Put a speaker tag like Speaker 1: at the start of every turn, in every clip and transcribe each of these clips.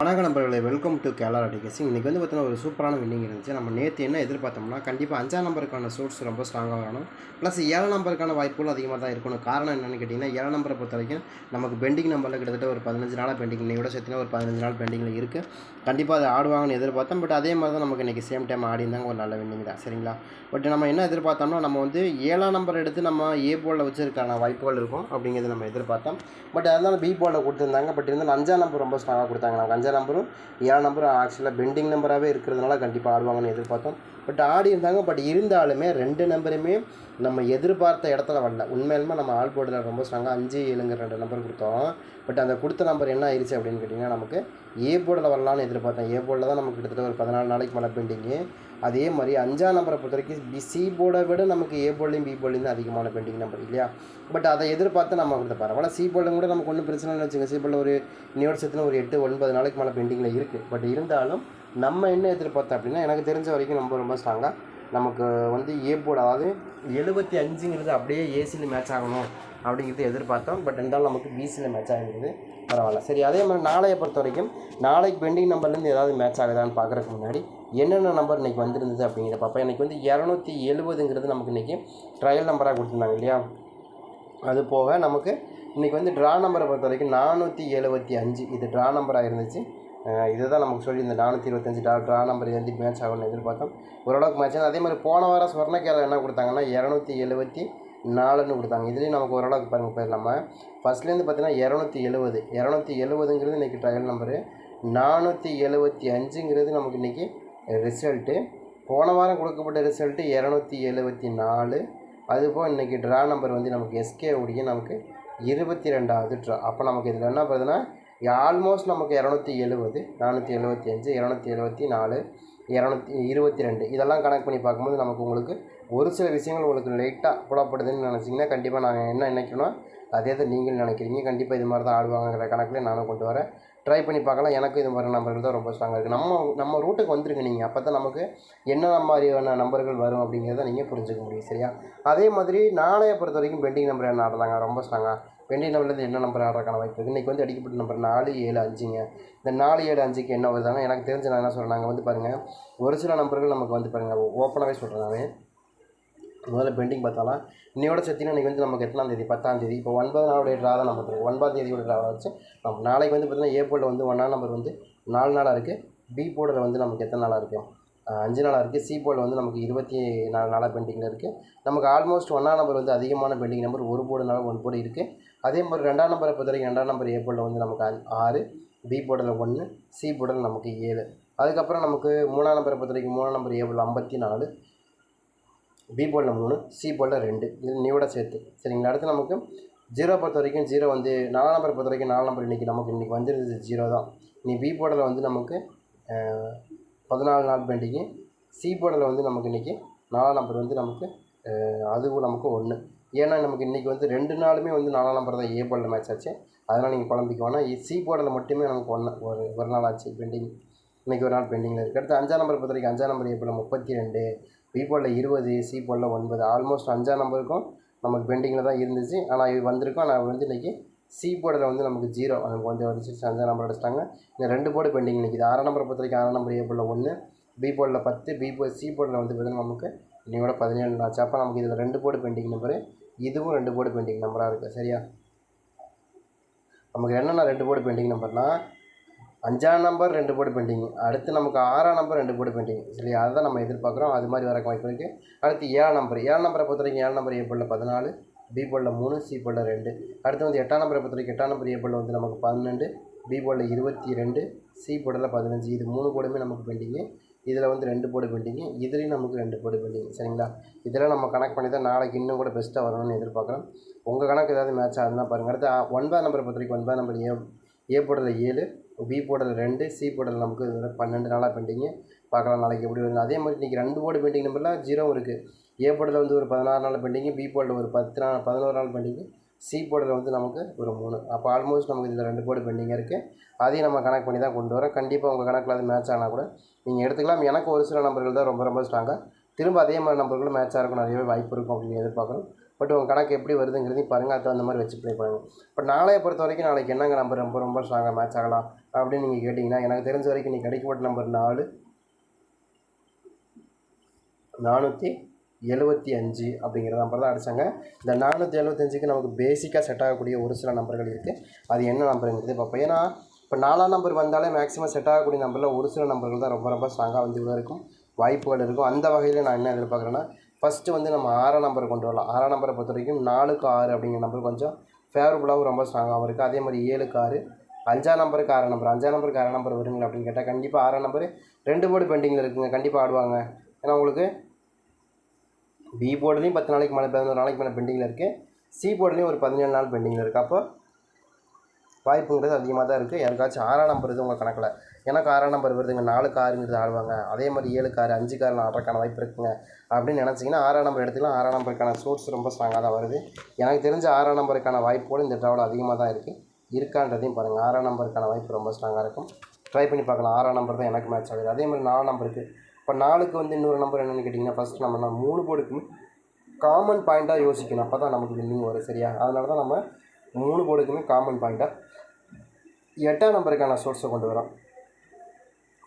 Speaker 1: வணக்க நம்பர்களை welcome to கேலர் அடிகேசிங் இன்றைக்கி வந்து பார்த்தீங்கன்னா ஒரு சூப்பரான வின்னிங் இருந்துச்சு. நம்ம நேற்று என்ன எதிர்பார்த்தோம்னா கண்டிப்பாக அஞ்சாம் நம்பருக்கான சோர்ஸ் ரொம்ப ஸ்ட்ராங்காக வரணும். ப்ளஸ் ஏழாம் நம்பருக்கான வாய்ப்புகளும் அதிகமாக தான் இருக்கணும். காரணம் என்னென்னு கேட்டிங்கன்னா ஏழாம் நம்பரை பொறுத்த வரைக்கும் நமக்கு பெண்டிங் நம்பரில் கிட்டத்தட்ட ஒரு பதினஞ்சு நாளாக பெண்டிங் இன்னையோட சேர்த்துனா ஒரு பதினஞ்சு நாள் பெண்டிங்கில் இருக்குது கண்டிப்பாக அதை ஆடுவாங்கன்னு எதிர்பார்த்தோம். பட் அதே மாதிரி தான் நமக்கு இன்றைக்கி சேம் டைம் ஆடிருந்தாங்க ஒரு நல்ல வின்னிங் தான். சரிங்களா? பட் நம்ம என்ன எதிர்பார்த்தோம்னா நம்ம வந்து ஏழாம் நம்பர் எடுத்து நம்ம ஏ போலில் வச்சிருக்கான வாய்ப்புகள் இருக்கும் அப்படிங்கிறத நம்ம எதிர்பார்த்தோம். பட் அதனால பி போலில் கொடுத்துருந்தாங்க. பட் இருந்தாலும் அஞ்சாம் நம்பர் ரொம்ப ஸ்ட்ராங்காக கொடுத்தாங்க நமக்கு அஞ்சாம் நம்பரும் ஏழாம் நம்பரும் ஆக்சுவலாக பெண்டிங் நம்பராகவே இருக்கிறதுனால கண்டிப்பாக ஆடுவாங்கன்னு எதிர்பார்த்தோம். பட் ஆடி இருந்தாங்க பட் இருந்தாலுமே ரெண்டு நம்பருமே நம்ம எதிர்பார்த்த இடத்துல வரல. உண்மையிலுமே நம்ம ஆல் போர்டில் ரொம்ப ஸ்ட்ராங்காக அஞ்சு ஏழுங்கிற ரெண்டு நம்பர் கொடுத்தோம். பட் அந்த கொடுத்த நம்பர் என்ன ஆயிடுச்சு அப்படின்னு கேட்டிங்கன்னா நமக்கு ஏ போர்டில் வரலான்னு எதிர்பார்த்தேன். ஏ போர்டில் தான் நமக்கு கிட்டத்தட்ட ஒரு பதினாலு நாளைக்கு மேலே பெண்டிங்கு அதே மாதிரி அஞ்சாம் நம்பரை பொறுத்த வரைக்கும் பி சி போர்டை விட நமக்கு ஏ போர்ட்லையும் பி போர்ட்லையும் தான் அதிகமான பெண்டிங் நம்பர் இல்லையா? பட் அதை எதிர்பார்த்து நம்ம கொடுத்த பரவாயில்ல. சி போர்டில் கூட நமக்கு ஒன்றும் பிரச்சனை வச்சுங்க சி போர்டில் ஒரு இன்னொரு ஒரு எட்டு ஒன்பது நாளைக்கு மேலே பெண்டிங்கில் இருக்குது பட் இருந்தாலும் நம்ம என்ன எதிர்பார்த்தோம் அப்படின்னா எனக்கு தெரிஞ்ச வரைக்கும் ரொம்ப ரொம்ப ஸ்ட்ராங்காக நமக்கு வந்து ஏ போர்டு அதாவது எழுபத்தி அஞ்சுங்கிறது அப்படியே ஏசியில் மேட்ச் ஆகணும் அப்படிங்கிறது எதிர்பார்த்தோம். பட் இருந்தாலும் நமக்கு பிசியில் மேட்ச் ஆகிருக்குது பரவாயில்ல. சரி அதே மாதிரி நாளையை பொறுத்த வரைக்கும் நாளைக்கு பெண்டிங் நம்பர்லேருந்து ஏதாவது மேட்ச் ஆகுதான்னு பார்க்குறதுக்கு முன்னாடி என்னென்ன நம்பர் இன்றைக்கி வந்திருந்தது அப்படிங்கிறத பார்ப்போம். இன்றைக்கி வந்து இரநூத்தி எழுபதுங்கிறது நமக்கு இன்றைக்கி ட்ரையல் நம்பராக கொடுத்துருந்தாங்க இல்லையா? அது போக நமக்கு இன்றைக்கி வந்து ட்ரா நம்பரை பொறுத்த வரைக்கும் நானூற்றி எழுபத்தி அஞ்சு. இது ட்ரா நம்பராக இருந்துச்சு. இதை இதுதான் நமக்கு சொல்லி இந்த நானூற்றி இருபத்தஞ்சி. ட்ரா ட்ரா நம்பர் வந்து மேட்ச் ஆகும்னு எதிர்பார்த்தோம். ஓரளவுக்கு மேட்ச் ஆகுது அதே மாதிரி போன வாரம் சொர்ணக்கேரளா என்ன கொடுத்தாங்கன்னா இரநூத்தி எழுபத்தி நாலுன்னு கொடுத்தாங்க. இதுலேயும் நமக்கு ஓரளவுக்கு பாருங்கள் போயிடலாமா? ஃபஸ்ட்லேருந்து பார்த்தீங்கன்னா இரநூத்தி எழுபது. இரநூத்தி எழுபதுங்கிறது இன்றைக்கி ட்ரையல் நம்பரு நானூற்றி எழுபத்தி அஞ்சுங்கிறது நமக்கு இன்றைக்கி ரிசல்ட்டு போன வாரம் கொடுக்கப்பட்ட ரிசல்ட்டு இரநூத்தி எழுபத்தி நாலு. அதுபோல் இன்றைக்கி ட்ரா நம்பர் வந்து நமக்கு எஸ்கே உடைய நமக்கு இருபத்தி ரெண்டாவது ட்ரா அப்போ நமக்கு இதில் என்ன பண்ணுதுன்னா ஆல்மோஸ்ட் நமக்கு இரநூத்தி எழுபது நானூற்றி எழுபத்தி அஞ்சு இரநூத்தி எழுபத்தி நாலு இரநூத்தி இருபத்தி ரெண்டு இதெல்லாம் கணக்கு பண்ணி பார்க்கும்போது நமக்கு உங்களுக்கு ஒரு சில விஷயங்கள் உங்களுக்கு லைட்டாக புலப்படுதுன்னு நினச்சிங்கன்னா கண்டிப்பாக நாங்கள் என்ன நினைக்கணும் அதே தான் நீங்கள் நினைக்கிறீங்க. கண்டிப்பாக இது மாதிரி தான் ஆடுவாங்கிற கணக்கில் நானும் கொண்டு வரேன். ட்ரை பண்ணி பார்க்கலாம். எனக்கும் இது மாதிரி நம்பர்கள் தான் ரொம்ப ஸ்ட்ராங்காக இருக்குது நம்ம நம்ம ரூட்டுக்கு வந்துருங்க நீங்கள் அப்போ தான் நமக்கு என்ன மாதிரியான நம்பர்கள் வரும் அப்படிங்கிறத நீங்கள் புரிஞ்சுக்க முடியும். சரியா? அதே மாதிரி நாளைய பொறுத்த வரைக்கும் பெண்டிங் நம்பர் என்ன ஆடுறாங்க ரொம்ப ஸ்ட்ராங்காக பெண்டிங் நம்பர்லேருந்து என்ன நம்பர் ஆடுறதுக்கான வாய்ப்பு இருக்குது இன்றைக்கி வந்து அடிக்கப்பட்ட நம்பர் நாலு ஏழு அஞ்சுங்க. இந்த நாலு ஏழு அஞ்சுக்கு என்ன வருதாங்க? எனக்கு தெரிஞ்ச நான் என்ன சொல்கிறேன் நாங்கள் வந்து பாருங்கள் ஒரு சில நம்பர்கள் நமக்கு வந்து பாருங்கள் ஓப்பனாகவே சொல்கிறேன் நான். முதல்ல பெண்டிங் பார்த்தாலாம். இன்னையோட சேர்த்தினா இன்றைக்கி வந்து நமக்கு எத்தனாம் தேதி? பத்தாம் தேதி. இப்போ ஒன்பது நாளுடைய ட்ரா தான் நம்ம பண்ணுறோம் ஒன்பதாம் தேதியோட ட்ராவை வச்சு நம்ம நாளைக்கு வந்து பார்த்திங்கன்னா ஏ போர்டில் வந்து ஒன்றாம் நம்பர் வந்து நாலு நாளாக இருக்குது பி போர்டில் வந்து நமக்கு எத்தனை நாளாக இருக்குது அஞ்சு நாளாக இருக்குது சி போர்டில் வந்து நமக்கு இருபத்தி நாலு நாளாக பெண்டிங்கில் இருக்குது நமக்கு ஆல்மோஸ்ட் ஒன்றாம் நம்பர் வந்து அதிகமான பெண்டிங் நம்பர் ஒரு போர்டுனால ஒன் போர்டு இருக்குது அதே மாதிரி ரெண்டாம் நம்பரை பொறுத்த வரைக்கும் ரெண்டாம் நம்பர் ஏ போர்டில் வந்து நமக்கு ஆறு பி போர்டில் ஒன்று சி போர்டில் நமக்கு ஏழு. அதுக்கப்புறம் நமக்கு மூணாம் நம்பரை பொறுத்த வரைக்கும் மூணாம் நம்பர் ஏ போர்டில் ஐம்பத்தி நாலு. பி போல்டில் மூணு சி போல்டில் ரெண்டு. இது நீயோட சேர்த்து. சரிங்களா அடுத்து நமக்கு ஜீரோ பொறுத்த வரைக்கும் ஜீரோ வந்து நாலு நம்பர் பொறுத்த வரைக்கும் நாலு நம்பர் இன்றைக்கி நமக்கு இன்றைக்கி வந்துருது ஜீரோ தான். நீ பி போர்டில் வந்து நமக்கு பதினாலு நாள் பெண்டிங்கு சி போர்டில் வந்து நமக்கு இன்றைக்கி நாலாம் நம்பர் வந்து நமக்கு அதுவும் நமக்கு ஒன்று ஏன்னா நமக்கு இன்றைக்கி வந்து ரெண்டு நாளுமே வந்து நாலாம் நம்பர் தான் ஏ போர்டில் மேட்ச் ஆச்சு. அதனால் நீங்கள் குழம்பிக்க வேணாம். சி போர்டில் மட்டுமே நமக்கு ஒன்று ஒரு ஒரு நாள் ஆச்சு பெண்டிங் இன்றைக்கி ஒரு நாள் பெண்டிங்கில் இருக்குது அடுத்து அஞ்சாம் நம்பர் பொறுத்த வரைக்கும் அஞ்சாம் நம்பர் ஏ போர்டில் முப்பத்தி ரெண்டு. பி இருபது சி போர்டில் ஒன்பது. ஆல்மோஸ்ட் அஞ்சாம் நம்பருக்கும் நமக்கு பெண்டிங்கில் தான் இருந்துச்சு. ஆனால் இது வந்திருக்கும். ஆனால் வந்து இன்றைக்கி சி போர்டில் வந்து நமக்கு ஜீரோ நமக்கு வந்து வந்துச்சு. அஞ்சாம் நம்பர் அடிச்சிட்டாங்க. இந்த ரெண்டு போர்டு பெண்டிங் நிற்கிது ஆறாம் நம்பரை பொறுத்த வரைக்கும் ஆறாம் நம்பர் ஏ போர்டில் ஒன்று பி போர்டில் பத்து பி போ சி போர்டில் வந்து பார்த்தீங்கன்னா நமக்கு இன்னையோட பதினேழு ஆச்சு. அப்போ நமக்கு இதில் ரெண்டு போர்டு பெண்டிங் நம்பரு இதுவும் ரெண்டு போர்டு பெண்டிங் நம்பராக இருக்குது சரியா? நமக்கு என்னென்ன ரெண்டு போர்டு பெண்டிங் நம்பர்னால் அஞ்சாம் நம்பர் ரெண்டு போர்டு பெண்டிங் அடுத்து நமக்கு ஆறாம் நம்பர் ரெண்டு போர்டு பெண்டிங் சரியா அதுதான் நம்ம எதிர்பார்க்குறோம். அது மாதிரி வர வாய்ப்பு இருக்குது அடுத்து ஏழாம் நம்பர் ஏழாம் நம்பரை பொறுத்த வரைக்கும் ஏழாம் நம்பர் ஏ போர்டில் பதினாலு பி போர்டில் மூணு சி போர்டில் ரெண்டு. அடுத்து வந்து எட்டாம் நம்பரை பொறுத்த வரைக்கும் எட்டாம் நம்பர் ஏ போர்டில் வந்து நமக்கு பன்னெண்டு பி போர்டில் இருபத்தி ரெண்டு சி போர்டில் பதினஞ்சு. இது மூணு போர்டுமே நமக்கு பெண்டிங்கு இதில் வந்து ரெண்டு போர்டு பெண்டிங்கு இதுலேயும் நமக்கு ரெண்டு போர்டு பெண்டிங் சரிங்களா? இதெல்லாம் நம்ம கணக்கு பண்ணி தான் நாளைக்கு இன்னும் கூட பெஸ்ட்டாக வரணும்னு எதிர்பார்க்குறோம். உங்கள் கணக்கு ஏதாவது மேட்ச் ஆகுதுன்னா பாருங்கள் அடுத்து ஒன்பதாம் நம்பரை பொறுத்த வரைக்கும் ஒன்பதாம் நம்பர் ஏ ஏ போர்டில் ஏழு பி போர்டல் ரெண்டு சி போர்டல் நமக்கு பன்னெண்டு நாளாக பெண்டிங்கு பார்க்கலாம் நாளைக்கு எப்படி வருது அதே மாதிரி இன்றைக்கி ரெண்டு போர்டு பெண்டிங் நம்பரில் ஜீரோ இருக்குது ஏ போர்டில் வந்து ஒரு பதினாறு நாள் பெண்டிங்கு பி போர்டில் ஒரு பத்து நாள் பதினோரு நாள் பெண்டிங்கு சி போர்டில் வந்து நமக்கு ஒரு மூணு. அப்போ ஆல்மோஸ்ட் நமக்கு இதில் ரெண்டு போர்டு பெண்டிங்காக இருக்குது அதையும் நம்ம கணக்கு பண்ணி தான் கொண்டு வரோம். கண்டிப்பாக உங்கள் கணக்கில் அது மேட்ச் ஆனால் கூட நீங்கள் எடுத்துக்கலாம். எனக்கு ஒரு சில நம்பர்கள் தான் ரொம்ப ரொம்ப ஸ்ட்ராங்காக திரும்ப அதே மாதிரி நம்பர்களும் மேட்சாக இருக்கும். நிறையவே வாய்ப்பு இருக்கும் அப்படின்னு எதிர்பார்க்குறோம். பட் உங்கள் கணக்கு எப்படி வருதுங்கிறதையும் பாருங்கள் அது தகுந்த மாதிரி வச்சு ப்ளே பண்ணுங்கள் பட் நாளைய பொறுத்த வரைக்கும் நாளைக்கு என்னங்க நம்பர் ரொம்ப ரொம்ப ஸ்ட்ராங்காக மேட்ச் ஆகலாம் அப்படின்னு நீங்கள் கேட்டிங்கன்னா எனக்கு தெரிஞ்ச வரைக்கும் நீ கிடைக்கப்பட்ட நம்பர் நாலு நானூற்றி எழுபத்தி அஞ்சு அப்படிங்கிற நம்பர் தான் அடித்தாங்க இந்த நானூற்றி எழுபத்தஞ்சுக்கு நமக்கு பேசிக்காக செட் ஆகக்கூடிய ஒரு சில நம்பர்கள் இருக்குது அது என்ன நம்பருங்கிறது பார்ப்போம். ஏன்னா இப்போ நாலாம் நம்பர் வந்தாலே மேக்ஸிமம் செட் ஆகக்கூடிய நம்பரில் ஒரு சில நம்பர்கள் தான் ரொம்ப ரொம்ப ஸ்ட்ராங்காக வந்து இருக்கும். வாய்ப்புகள் இருக்கும். அந்த வகையில் நான் என்ன எதிர்பார்க்குறேன்னா ஃபஸ்ட்டு வந்து நம்ம ஆறாம் நம்பர் கொண்டு வரலாம். ஆறாம் நம்பரை பொறுத்த வரைக்கும் நாலுக்கு ஆறு அப்படிங்கிற நம்பர் கொஞ்சம் ஃபேவரபுளாகவும் ரொம்ப ஸ்ட்ராங்காகவும் இருக்குது அதே மாதிரி ஏழுக்கு ஆறு. அஞ்சாம் நம்பருக்கு ஆறாம் நம்பர் அஞ்சாம் நம்பருக்கு ஆறாம் நம்பர் வருங்களா அப்படின்னு கேட்டால் கண்டிப்பாக ஆறாம் நம்பர் ரெண்டு போர்டு பெண்டிங்கில் இருக்குங்க. கண்டிப்பாக ஆடுவாங்க. ஏன்னா உங்களுக்கு பி போர்டுலேயும் பத்து நாளைக்கு மேலே பதினோரு நாளைக்கு மேலே பெண்டிங்கில் இருக்குது சி போர்டுலேயும் ஒரு பதினேழு நாள் பெண்டிங்கில் இருக்குது அப்போ வாய்ப்புங்கிறது அதிகமாக தான் இருக்குது யாருக்காச்சும் ஆறாம் நம்பர் இது உங்கள் கணக்கில் எனக்கு ஆறாம் நம்பர் வருதுங்க நாலு காருங்கிறது ஆடுவாங்க. அதே மாதிரி ஏழு ஆறு அஞ்சு ஆறு ஆடுறதுக்கான வாய்ப்பு இருக்குங்க. அப்படின்னு நினச்சிங்கன்னா ஆறாம் நம்பர் எடுத்துக்கலாம். ஆறாம் நம்பருக்கான சோர்ஸ் ரொம்ப ஸ்ட்ராங்காக தான் வருது. எனக்கு தெரிஞ்ச ஆறாம் நம்பருக்கான வாய்ப்போடு இந்த ட்ராவல் அதிகமாக தான் இருக்குது இருக்கான்றதையும் பாருங்கள் ஆறாம் நம்பருக்கான வாய்ப்பு ரொம்ப ஸ்ட்ராங்காக இருக்கும். ட்ரை பண்ணி பார்க்கலாம். ஆறாம் நம்பர் தான் எனக்கு மேட்ச் ஆகுது. அதே மாதிரி நாலு நம்பருக்கு இப்போ நாலுக்கு வந்து இன்னொரு நம்பர் என்னென்னு கேட்டிங்கன்னா ஃபஸ்ட் நம்ம மூணு போர்டுக்குமே காமன் பாயிண்ட்டாக யோசிக்கணும். அப்போ தான் நமக்கு வின்னிங் வரும். சரியா? அதனால தான் நம்ம மூணு போர்டுக்குமே காமன் பாயிண்ட்டாக எட்டாம் நம்பருக்கான சோர்ஸை கொண்டு வரோம்.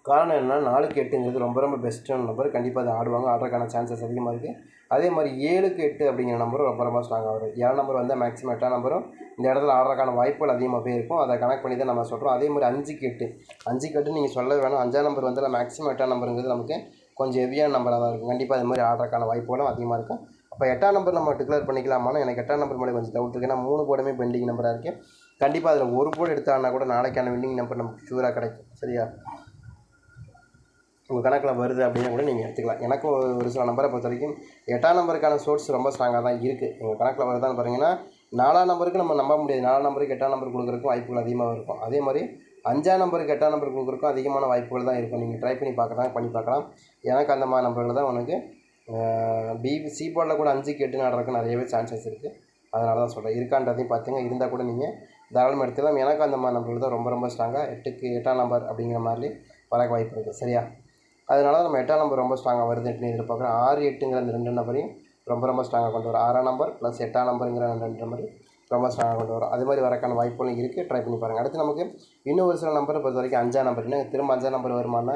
Speaker 1: காரணம் என்னன்னா நாலுக்கு எட்டுங்கிறது ரொம்ப ரொம்ப பெஸ்ட்டான நம்பர். கண்டிப்பாக அதை ஆடுவாங்க. ஆடுறதுக்கான சான்சஸ் அதிகமாக இருக்குது அதே மாதிரி ஏழுக்கு எட்டு அப்படிங்கிற நம்பரும் ரொம்ப ரொம்ப ஸ்ட்ராங்காக வரும். ஏழாம் நம்பர் வந்தால் மேக்ஸிமம் எட்டாம் நம்பரும் இந்த இடத்துல ஆடுறதுக்கான வாய்ப்புகள் அதிகமாகவே இருக்கும் அதை கனெக்ட் பண்ணி தான் நம்ம சொல்கிறோம் அதே மாதிரி அஞ்சுக்கு எட்டு. அஞ்சுக்கு எட்டு நீங்கள் சொல்ல வேணும். அஞ்சாம் நம்பர் வந்தால் மேக்ஸிமம் எட்டாம் நம்பருங்கிறது நமக்கு கொஞ்சம் ஹெவியான நம்பராக தான் இருக்கும். கண்டிப்பாக அது மாதிரி ஆடுறதுக்கான வாய்ப்புகளும் அதிகமாக இருக்கும். அப்போ எட்டாம் நம்பர் நம்ம டிக்ளேர் பண்ணிக்கலாமான்னு எனக்கு எட்டாம் நம்பர் மேலே கொஞ்சம் டவுட் இருக்குது ஏன்னா மூணு போர்டுமே பெண்டிங் நம்பராக இருக்குது கண்டிப்பாக அதில் ஒரு போர்டு எடுத்தாங்கன்னா கூட நாளைக்கான வின்னிங் நம்பர் நமக்கு ஷூராக கிடைக்கும். சரியா? உங்கள் கணக்கில் வருது அப்படின்னா கூட நீங்கள் எடுத்துக்கலாம். எனக்கும் ஒரு ஒரு சில நம்பரை பொறுத்த வரைக்கும் எட்டாம் நம்பருக்கான சோர்ஸ் ரொம்ப ஸ்ட்ராங்காக தான் இருக்குது உங்கள் கணக்கில் வருதான்னு பாருங்கன்னா நாலாம் நம்பருக்கு நம்ம நம்ப முடியாது. நாலாம் நம்பருக்கு எட்டாம் நம்பர் கொடுக்குறக்கும் வாய்ப்புகள் அதிகமாக இருக்கும். அதே மாதிரி அஞ்சாம் நம்பருக்கு எட்டாம் நம்பர் கொடுக்குறதுக்கும் அதிகமான வாய்ப்புகள் தான் இருக்கும். நீங்கள் ட்ரை பண்ணி பார்க்கலாம் பண்ணி பார்க்கலாம். எனக்கு அந்த மாதிரி நம்பர்கள் தான் உனக்கு பி சி போர்டில் கூட அஞ்சுக்கு எட்டு நாடுறதுக்கு நிறையவே சான்சஸ் இருக்குது அதனால தான் சொல்கிறேன் இருக்கான்றதையும் பார்த்துங்க. இருந்தால் கூட நீங்கள் தாராளமாக எடுத்துக்கலாம். எனக்கு அந்த மாதிரி நம்பர்கள் தான் ரொம்ப ரொம்ப ஸ்ட்ராங்காக எட்டுக்கு எட்டாம் நம்பர் அப்படிங்கிற மாதிரி வர வாய்ப்பு இருக்குது சரியா? அதனால நம்ம எட்டாம் நம்பர் ரொம்ப ஸ்ட்ராங்காக வருதுன்னு எதிர்பார்க்குறேன். ஆறு எட்டுங்கிற அந்த ரெண்டு நம்பரையும் ரொம்ப ரொம்ப ஸ்ட்ராங்காக கொண்டு வரும். ஆறாம் நம்பர் ப்ளஸ் எட்டாம் நம்பருங்கிற ரெண்டு நம்பர் ரொம்ப ஸ்ட்ராங்காக கொண்டு வரும். அது மாதிரி வரக்கான வாய்ப்புகளும் இருக்குது ட்ரை பண்ணி பாருங்கள் அடுத்து நமக்கு இன்னும் ஒரு சில நம்பரை பொறுத்த வரைக்கும் அஞ்சாம் நம்பர் என்ன? திரும்ப அஞ்சாம் நம்பர் வருமானா?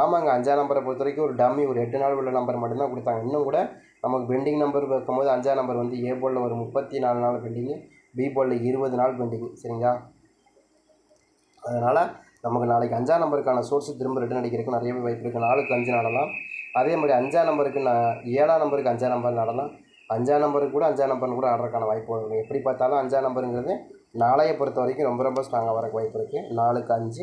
Speaker 1: ஆமாங்க. அஞ்சாம் நம்பரை பொறுத்த வரைக்கும் ஒரு டம்மி ஒரு எட்டு நாள் உள்ள நம்பர் மட்டும்தான் கொடுத்தாங்க. இன்னும் கூட நமக்கு பெண்டிங் நம்பர் வைக்கும்போது அஞ்சாம் நம்பர் வந்து ஏ போர்டில் ஒரு முப்பத்தி நாலு நாள் பெண்டிங்கு பி போர்டில் இருபது நாள் பெண்டிங் சரிங்களா? அதனால் நமக்கு நாளைக்கு அஞ்சாம் நம்பருக்கான சோர்ஸ் திரும்ப ரிட்டன் அடிக்கிறதுக்கு நிறையவே வாய்ப்பு இருக்குது நாலுக்கு அஞ்சு நடலாம் அதே மாதிரி அஞ்சாம் நம்பருக்கு நான் ஏழாம் நம்பருக்கு அஞ்சாம் நம்பர் நடலாம் அஞ்சாம் நம்பருக்கு கூட அஞ்சாம் நம்பர்னு கூட ஆடுறதுக்கான வாய்ப்பு வரும் எப்படி பார்த்தாலும் அஞ்சாம் நம்பருங்கிறது நாளையை பொறுத்த வரைக்கும் ரொம்ப ரொம்ப ஸ்ட்ராங்காக வரக்கு வாய்ப்பு இருக்குது நாலுக்கு அஞ்சு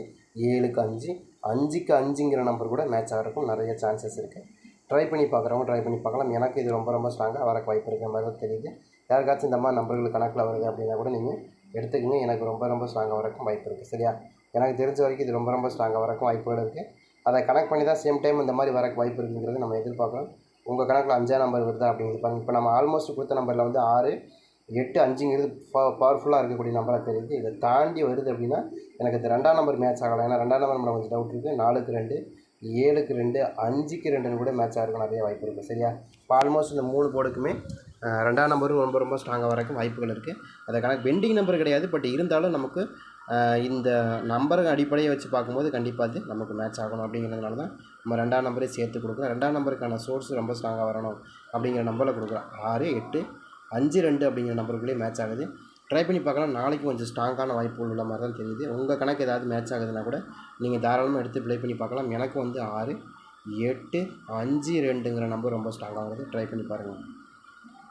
Speaker 1: ஏழுக்கு அஞ்சு அஞ்சுக்கு அஞ்சுங்கிற நம்பர் கூட மேட்ச் ஆகிறதுக்கும் நிறைய சான்சஸ் இருக்குது ட்ரை பண்ணி பார்க்குறவங்க ட்ரை பண்ணி பார்க்கலாம். எனக்கு இது ரொம்ப ரொம்ப ஸ்ட்ராங்காக வரக்கு வாய்ப்பு இருக்கிற மாதிரி தான் தெரியுது யாருக்காச்சும் இந்த மாதிரி நம்பர்கள் கணக்கில் வருது அப்படின்னா கூட நீங்கள் எடுத்துக்கங்க. எனக்கு ரொம்ப ரொம்ப ஸ்ட்ராங்காக வரக்கும் வாய்ப்பு இருக்குது சரியா? எனக்கு தெரிஞ்ச வரைக்கும் இது ரொம்ப ரொம்ப ஸ்ட்ராங்காக வரக்கும் வாய்ப்புகள் இருக்குது அதை கனெக்ட் பண்ணி தான் சேம் டைம் இந்த மாதிரி வரக்கு வாய்ப்பு இருக்குங்கிறது நம்ம எதிர்பார்க்குறோம். உங்கள் கணக்கில் அஞ்சாம் நம்பர் வருதா அப்படிங்கிறது பாருங்கள் இப்போ நம்ம ஆல்மோஸ்ட் கொடுத்த நம்பரில் வந்து ஆறு எட்டு அஞ்சுங்கிறது பவர்ஃபுல்லாக இருக்கக்கூடிய நம்பராக தெரியுது. இதை தாண்டி வருது அப்படின்னா எனக்கு இது ரெண்டாம் நம்பர் மேட்ச் ஆகலாம். ஏன்னா ரெண்டாம் நம்பர் மேலே கொஞ்சம் டவுட் இருக்குது நாலுக்கு ரெண்டு ஏழுக்கு ரெண்டு அஞ்சுக்கு ரெண்டுன்னு கூட மேட்ச் ஆகிறதுக்கு நிறைய வாய்ப்பு இருக்குது சரியா? இப்போ ஆல்மோஸ்ட் இந்த மூணு போர்டுக்குமே ரெண்டாம் நம்பரும் ரொம்ப ரொம்ப ஸ்ட்ராங்காக வரக்கும் வாய்ப்புகள் இருக்குது அதை பெண்டிங் நம்பர் கிடையாது பட் இருந்தாலும் நமக்கு இந்த நம்பரை அடிப்படையை வச்சு பார்க்கும்போது கண்டிப்பாக அது நமக்கு மேட்ச் ஆகணும் அப்படிங்கிறதுனால தான் நம்ம ரெண்டாம் நம்பரே சேர்த்து கொடுக்குறோம். ரெண்டாம் நம்பருக்கான சோர்ஸ் ரொம்ப ஸ்ட்ராங்காக வரணும் அப்படிங்கிற நம்பரில் கொடுக்குறோம். ஆறு எட்டு அஞ்சு ரெண்டு அப்படிங்கிற நம்பருக்குள்ளேயே மேட்ச் ஆகுது. ட்ரை பண்ணி பார்க்கலாம். நாளைக்கு கொஞ்சம் ஸ்ட்ராங்கான வாய்ப்புகள் உள்ள மாதிரி தான் தெரியுது. உங்கள் கணக்கு ஏதாவது மேட்ச் ஆகுதுன்னா கூட நீங்கள் தாராளமாக எடுத்து ப்ளே பண்ணி பார்க்கலாம். எனக்கு வந்து ஆறு எட்டு அஞ்சு ரெண்டுங்கிற நம்பர் ரொம்ப ஸ்ட்ராங்காக வருது ட்ரை பண்ணி பாருங்கள்